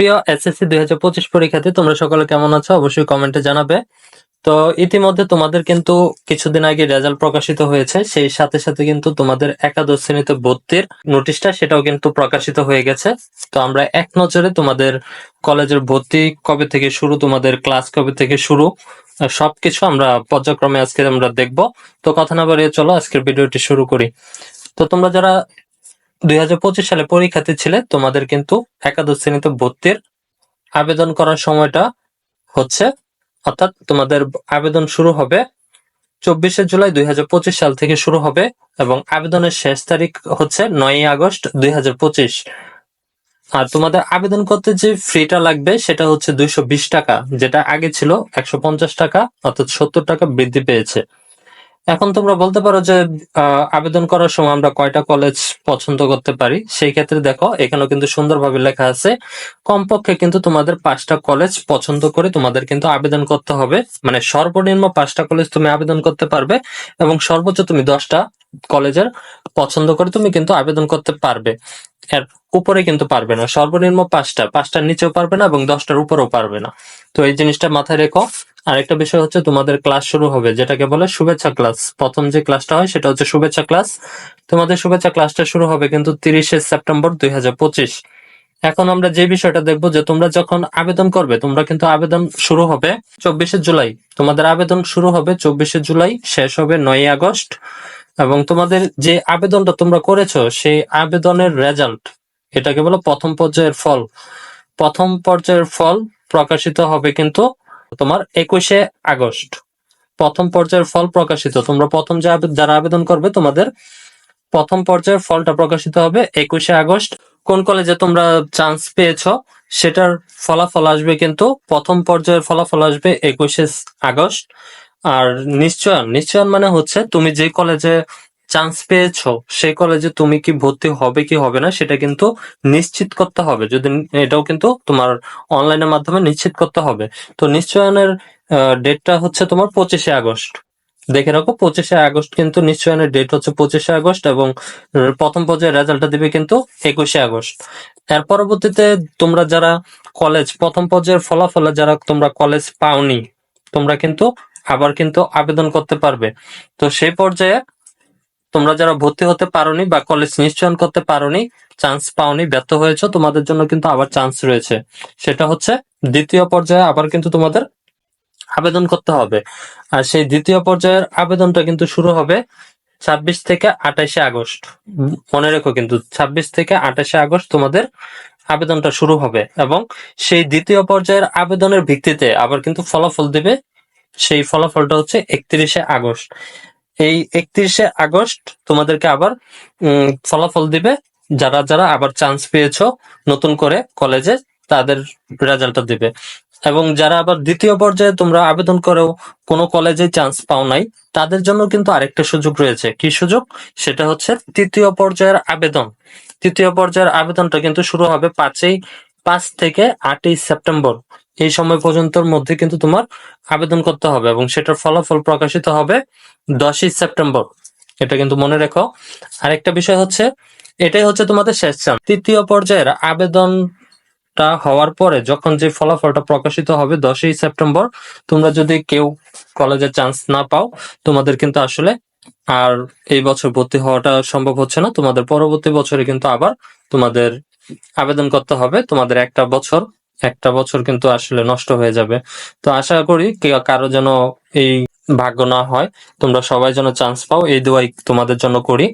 প্রিয় এসএসসি দুই হাজার পঁচিশ পরীক্ষাতে তোমরা সকলে কেমন আছো? অবশ্যই কমেন্টে জানাবে। তো ইতিমধ্যে তোমাদের কিন্তু কিছুদিন আগে রেজাল্ট প্রকাশিত হয়েছে। সেই সাথে সাথে কিন্তু তোমাদের একাদশ শ্রেণীতে ভর্তির নোটিশটা সেটাও কিন্তু প্রকাশিত হয়ে গেছে। তো আমরা এক নজরে তোমাদের কলেজের ভর্তি কবে থেকে শুরু, তোমাদের ক্লাস কবে থেকে শুরু সবকিছু আমরা পর্যায়ক্রমে আজকে আমরা দেখব। তো কথা না বাড়িয়ে চলো, আজকের ভিডিওটি শুরু করি। তো তোমরা যারা দু হাজার পঁচিশ সালে পরীক্ষাতে ছিলে, তোমাদের কিন্তু একাদশ শ্রেণীতে ভর্তির আবেদন করার সময়টা হচ্ছে, অর্থাৎ তোমাদের আবেদন শুরু হবে চব্বিশে জুলাই দুই হাজার পঁচিশ সাল থেকে শুরু হবে এবং আবেদনের শেষ তারিখ হচ্ছে নয়ই আগস্ট দুই হাজার পঁচিশ। আর তোমাদের আবেদন করতে যে ফিটা লাগবে সেটা হচ্ছে দুইশো বিশ টাকা, যেটা আগে ছিল একশো পঞ্চাশ টাকা, অর্থাৎ সত্তর টাকা বৃদ্ধি পেয়েছে। এখন তোমরা বলতে পারো যে আবেদন করার সময় আমরা কয়টা কলেজ পছন্দ করতে পারি? সেই ক্ষেত্রে দেখো, এখানেও কিন্তু সুন্দরভাবে লেখা আছে, কমপক্ষে কিন্তু তোমাদের পাঁচটা কলেজ পছন্দ করে তোমাদের কিন্তু আবেদন করতে হবে। মানে সর্বনিম্ন পাঁচটা কলেজ তুমি আবেদন করতে পারবে এবং সর্বোচ্চ তুমি দশটা কলেজের পছন্দ করে তুমি কিন্তু আবেদন করতে পারবে। এর উপরে কিন্তু পারবে না। সর্বনিম্ন পাঁচটা, পাঁচটার নিচেও পারবে না এবং দশটার উপরেও পারবে না। তো এই জিনিসটা মাথায় রেখো। আরেকটা বিষয় হচ্ছে তোমাদের ক্লাস শুরু হবে, যেটাকে বলে শুভেচ্ছা ক্লাস প্রথম যে ক্লাসটা হয় সেটা হচ্ছে শুভেচ্ছা ক্লাস তোমাদের শুভেচ্ছা ক্লাসটা শুরু হবে কিন্তু তিরিশে সেপ্টেম্বর দুই হাজার পঁচিশ। এখন আমরা যে বিষয়টা দেখব যে তোমরা যখন আবেদন করবে, তোমরা কিন্তু আবেদন শুরু হবে চব্বিশে জুলাই। তোমাদের আবেদন শুরু হবে চব্বিশে জুলাই, শেষ হবে নয় আগস্ট। এবং তোমাদের যে আবেদনটা তোমরা করেছ, সেই আবেদনের রেজাল্ট এটাকে বলো প্রথম পর্যায়ের ফল। প্রথম পর্যায়ের ফল প্রকাশিত হবে কিন্তু তোমার একুশে আগস্ট। প্রথম পর্যায়ের ফল প্রকাশিত, তোমরা প্রথম যারা আবেদন করবে তোমাদের প্রথম পর্যায়ের ফলটা প্রকাশিত হবে একুশে আগস্ট। কোন কলেজে তোমরা চান্স পেয়েছ, সেটার ফলাফল আসবে কিন্তু প্রথম পর্যায়ের ফলাফল আসবে একুশে আগস্ট। আর নিশ্চয়ন নিশ্চয়ন মানে হচ্ছে তুমি যে কলেজে চান্স পেয়েছ সেই কলেজে তুমি কি ভর্তি হবে কি হবে না, সেটা কিন্তু নিশ্চিত করতে হবে। যদি এটাও কিন্তু তোমার অনলাইনের মাধ্যমে নিশ্চিত করতে হবে। তো নিশ্চয়নের ডেটটা হচ্ছে তোমার পঁচিশে আগস্ট। দেখে রাখো, পঁচিশে আগস্ট কিন্তু নিশ্চয়নের ডেট হচ্ছে পঁচিশে আগস্ট এবং প্রথম পর্যায়ে রেজাল্টটা দিবে কিন্তু একুশে আগস্ট। এর পরবর্তীতে তোমরা যারা কলেজ প্রথম পর্যায়ের ফলাফলে যারা তোমরা কলেজ পাওনি, তোমরা কিন্তু আবার কিন্তু আবেদন করতে পারবে। তো সেই পর্যায়ে তোমরা যারা ভর্তি হতে পারোনি বা কলেজ নিশ্চয়ন করতে পারোনি চান্স পাওনি, ব্যর্থ হয়েছে, তোমাদের জন্য কিন্তু আবার চান্স রয়েছে। সেটা হচ্ছে দ্বিতীয় পর্যায়ে আবার কিন্তু তোমাদের আবেদন করতে হবে। আর সেই দ্বিতীয় পর্যায়ের আবেদনটা কিন্তু শুরু হবে ছাব্বিশ থেকে আঠাশে আগস্ট। মনে রেখো কিন্তু ছাব্বিশ থেকে আঠাশে আগস্ট তোমাদের আবেদনটা শুরু হবে এবং সেই দ্বিতীয় পর্যায়ের আবেদনের ভিত্তিতে আবার কিন্তু ফলাফল দেবে। সেই ফলাফলটা হচ্ছে একত্রিশে আগস্ট। এই একত্রিশে আগস্ট তোমাদেরকে আবার ফলাফল দিবে। যারা যারা আবার চান্স পেয়েছ নতুন করে কলেজে তাদের রেজাল্টটা দিবে। এবং যারা আবার দ্বিতীয় পর্যায়ে তোমরা আবেদন করেও কোনো কলেজে চান্স পাও নাই, তাদের জন্য কিন্তু আরেকটা সুযোগ রয়েছে। কি সুযোগ? সেটা হচ্ছে তৃতীয় পর্যায়ের আবেদন। তৃতীয় পর্যায়ের আবেদনটা কিন্তু শুরু হবে পাঁচই, পাঁচ থেকে আটই সেপ্টেম্বর। এই সময় পর্যন্তর মধ্যে কিন্তু তোমার আবেদন করতে হবে এবং সেটার ফলাফল প্রকাশিত হবে দশই সেপ্টেম্বর। এটা কিন্তু মনে রেখো। আরেকটা বিষয় হচ্ছে, এটাই হচ্ছে তোমাদের শেষ চান্স তৃতীয় পর্যায়ের আবেদনটা হওয়ার পরে যখন যে ফলাফলটা প্রকাশিত হবে দশই সেপ্টেম্বর, তোমরা যদি কেউ কলেজে চান্স না পাও, তোমাদের কিন্তু আসলে আর এই বছর ভর্তি হওয়াটা সম্ভব হচ্ছে না। তোমাদের পরবর্তী বছরে কিন্তু আবার তোমাদের আবেদন করতে হবে। তোমাদের একটা বছর একটা বছর কিন্তু আসলে নষ্ট হয়ে যাবে। তো আশা করি কারও যেন এই ভাগ্য না হয়, তোমরা সবাই যেন চান্স পাও, এই দোয়াই তোমাদের জন্য করি।